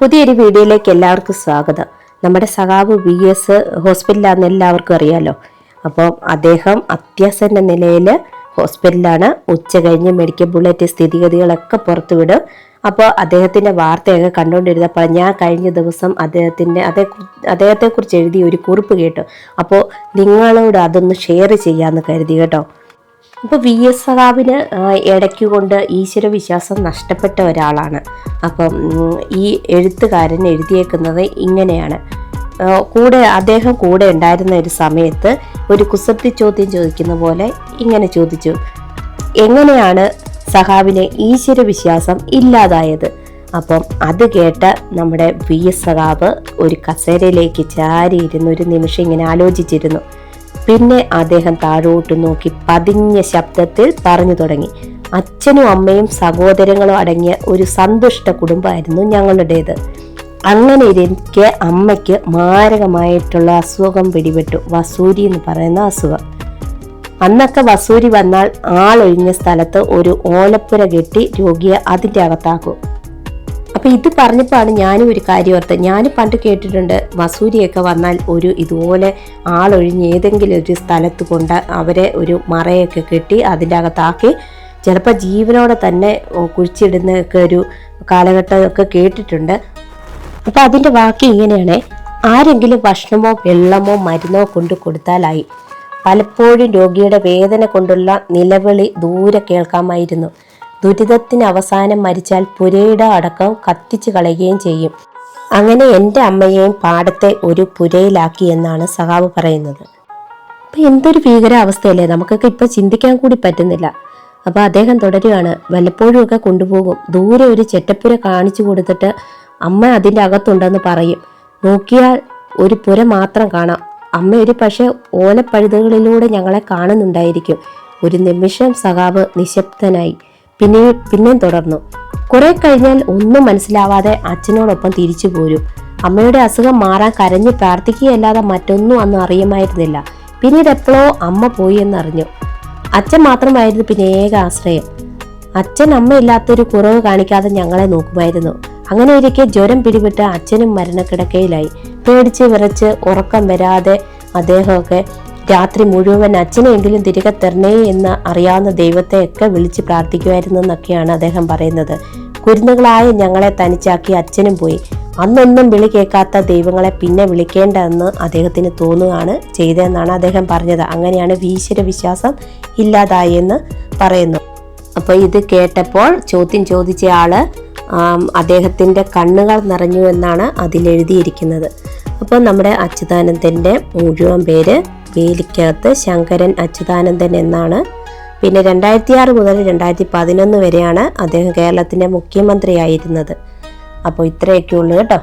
പുതിയൊരു വീഡിയോയിലേക്ക് എല്ലാവർക്കും സ്വാഗതം. നമ്മുടെ സഖാവ് വി എസ് ഹോസ്പിറ്റലാണെന്ന് എല്ലാവർക്കും അറിയാലോ. അപ്പോൾ അദ്ദേഹം അത്യാസന്ന നിലയിൽ ഹോസ്പിറ്റലാണ് ഉച്ച കഴിഞ്ഞ് മെഡിക്കൽ ബുള്ളറ്റ് സ്ഥിതിഗതികളൊക്കെ പുറത്തുവിടും. അപ്പോൾ അദ്ദേഹത്തിന്റെ വാർത്തയൊക്കെ കണ്ടുകൊണ്ടിരുന്നപ്പോൾ ഞാൻ കഴിഞ്ഞ ദിവസം അദ്ദേഹത്തിന്റെ അതേ അദ്ദേഹത്തെക്കുറിച്ച് എഴുതിയ ഒരു കുറിപ്പ് കേട്ടു. അപ്പോൾ നിങ്ങളോട് അതൊന്ന് ഷെയർ ചെയ്യാമെന്ന് കരുതി കേട്ടോ. അപ്പോൾ വി എസ് സഖാവിന് ഇടയ്ക്ക് കൊണ്ട് ഈശ്വര വിശ്വാസം നഷ്ടപ്പെട്ട ഒരാളാണ്. അപ്പം ഈ എഴുത്തുകാരൻ എഴുതിയേക്കുന്നത് ഇങ്ങനെയാണ്. കൂടെ അദ്ദേഹം കൂടെ ഉണ്ടായിരുന്ന ഒരു സമയത്ത് ഒരു കുസൃതി ചോദ്യം ചോദിക്കുന്ന പോലെ ഇങ്ങനെ ചോദിച്ചു. എങ്ങനെയാണ് സഖാവിന് ഈശ്വര വിശ്വാസം ഇല്ലാതായത്? അപ്പം അത് കേട്ട നമ്മുടെ വി എസ് സഹാബ് ഒരു കസേരയിലേക്ക് ചാരിയിരുന്ന് ഒരു നിമിഷം ഇങ്ങനെ ആലോചിച്ചിരുന്നു. പിന്നെ അദ്ദേഹം താഴോട്ട് നോക്കി പതിഞ്ഞ ശബ്ദത്തിൽ പറഞ്ഞു തുടങ്ങി. അച്ഛനും അമ്മയും സഹോദരങ്ങളും അടങ്ങിയ ഒരു സന്തുഷ്ട കുടുംബമായിരുന്നു ഞങ്ങളുടേത്. അങ്ങനെ ഇരിക്ക അമ്മയ്ക്ക് മാരകമായിട്ടുള്ള അസുഖം പിടിപെട്ടു. വസൂരി എന്ന് പറയുന്ന അസുഖം. അന്നൊക്കെ വസൂരി വന്നാൽ ആളൊഴിഞ്ഞ സ്ഥലത്ത് ഒരു ഓലപ്പുര കെട്ടി രോഗിയെ അതിന്റെ അകത്താക്കും. അപ്പൊ ഇത് പറഞ്ഞപ്പോഴാണ് ഞാനും ഒരു കാര്യം ഓർത്ത് ഞാൻ പണ്ട് കേട്ടിട്ടുണ്ട് വസൂരിയൊക്കെ വന്നാൽ ഒരു ഇതുപോലെ ആളൊഴിഞ്ഞ് ഏതെങ്കിലും ഒരു സ്ഥലത്ത് കൊണ്ട് അവരെ ഒരു മറയൊക്കെ കെട്ടി അതിന്റെ അകത്താക്കി ചിലപ്പോൾ ജീവനോടെ തന്നെ കുഴിച്ചിടുന്ന കുഴിച്ചിടുന്നൊക്കെ ഒരു കാലഘട്ടമൊക്കെ കേട്ടിട്ടുണ്ട്. അപ്പൊ അതിന്റെ വാക്ക് ഇങ്ങനെയാണ്. ആരെങ്കിലും ഭക്ഷണമോ വെള്ളമോ മരുന്നോ കൊണ്ട് കൊടുത്താലായി. പലപ്പോഴും രോഗിയുടെ വേദന കൊണ്ടുള്ള നിലവിളി ദൂരെ കേൾക്കാമായിരുന്നു. ദുരിതത്തിന് അവസാനം മരിച്ചാൽ പുരയുടെ അടക്കം കത്തിച്ചു കളയുകയും ചെയ്യും. അങ്ങനെ എന്റെ അമ്മയെയും പാടത്തെ ഒരു പുരയിലാക്കി എന്നാണ് സഹാബ് പറയുന്നത്. അപ്പൊ എന്തൊരു ഭീകര അവസ്ഥയല്ലേ നമുക്കൊക്കെ ഇപ്പൊ ചിന്തിക്കാൻ കൂടി പറ്റുന്നില്ല. അപ്പൊ അദ്ദേഹം തുടരുകയാണ്. വല്ലപ്പോഴും ഒക്കെ കൊണ്ടുപോകും. ദൂരെ ഒരു ചെറ്റപ്പുര കാണിച്ചു കൊടുത്തിട്ട് അമ്മ അതിന്റെ അകത്തുണ്ടെന്ന് പറയും. നോക്കിയാൽ ഒരു പുര മാത്രം കാണാം. അമ്മ ഒരു പക്ഷേ ഓലപ്പഴുതുകളിലൂടെ ഞങ്ങളെ കാണുന്നുണ്ടായിരിക്കും. ഒരു നിമിഷം സഖാവ് നിശബ്ദനായി. പിന്നെ പിന്നെയും തുടർന്നു. കുറെ കഴിഞ്ഞാൽ ഒന്നും മനസ്സിലാവാതെ അച്ഛനോടൊപ്പം തിരിച്ചു പോരും. അമ്മയുടെ അസുഖം മാറാൻ കരഞ്ഞ് പ്രാർത്ഥിക്കുകയല്ലാതെ മറ്റൊന്നും അന്ന് അറിയുമായിരുന്നില്ല. പിന്നീട് എപ്പോഴോ അമ്മ പോയി എന്നറിഞ്ഞു. അച്ഛൻ മാത്രമായിരുന്നു പിന്നെ ഏക ആശ്രയം. അച്ഛൻ അമ്മയില്ലാത്തൊരു കുറവ് കാണിക്കാതെ ഞങ്ങളെ നോക്കുമായിരുന്നു. അങ്ങനെ ഇരിക്കെ ജ്വരം പിടിപെട്ട് അച്ഛനും മരണക്കിടക്കയിലായി. പേടിച്ച് വിറച്ച് ഉറക്കം വരാതെ അദ്ദേഹമൊക്കെ രാത്രി മുഴുവൻ അച്ഛനെങ്കിലും തിരികെ തരണേ എന്ന് അറിയാവുന്ന ദൈവത്തെയൊക്കെ വിളിച്ച് പ്രാർത്ഥിക്കുമായിരുന്നു എന്നൊക്കെയാണ് അദ്ദേഹം പറയുന്നത്. കുരുന്നുകളായ ഞങ്ങളെ തനിച്ചാക്കി അച്ഛനും പോയി. അന്നൊന്നും വിളി കേൾക്കാത്ത ദൈവങ്ങളെ പിന്നെ വിളിക്കേണ്ടതെന്ന് അദ്ദേഹത്തിന് തോന്നുകയാണ് ചെയ്തതെന്നാണ് അദ്ദേഹം പറഞ്ഞത്. അങ്ങനെയാണ് ഈശ്വര വിശ്വാസം ഇല്ലാതായെന്ന് പറയുന്നു. അപ്പോൾ ഇത് കേട്ടപ്പോൾ ചോദ്യം ചോദിച്ച ആൾ അദ്ദേഹത്തിന്റെ കണ്ണുകൾ നിറഞ്ഞു എന്നാണ് അതിലെഴുതിയിരിക്കുന്നത്. അപ്പോൾ നമ്മുടെ അച്യുതാനന്ദന്റെ മുഴുവൻ പേര് വേലിക്കകത്ത് ശങ്കരൻ അച്യുതാനന്ദൻ എന്നാണ്. പിന്നെ രണ്ടായിരത്തി ആറ് മുതൽ രണ്ടായിരത്തി പതിനൊന്ന് വരെയാണ് അദ്ദേഹം കേരളത്തിന്റെ മുഖ്യമന്ത്രിയായിരുന്നത്. അപ്പോൾ ഇത്രയൊക്കെ ഉള്ളൂ കേട്ടോ.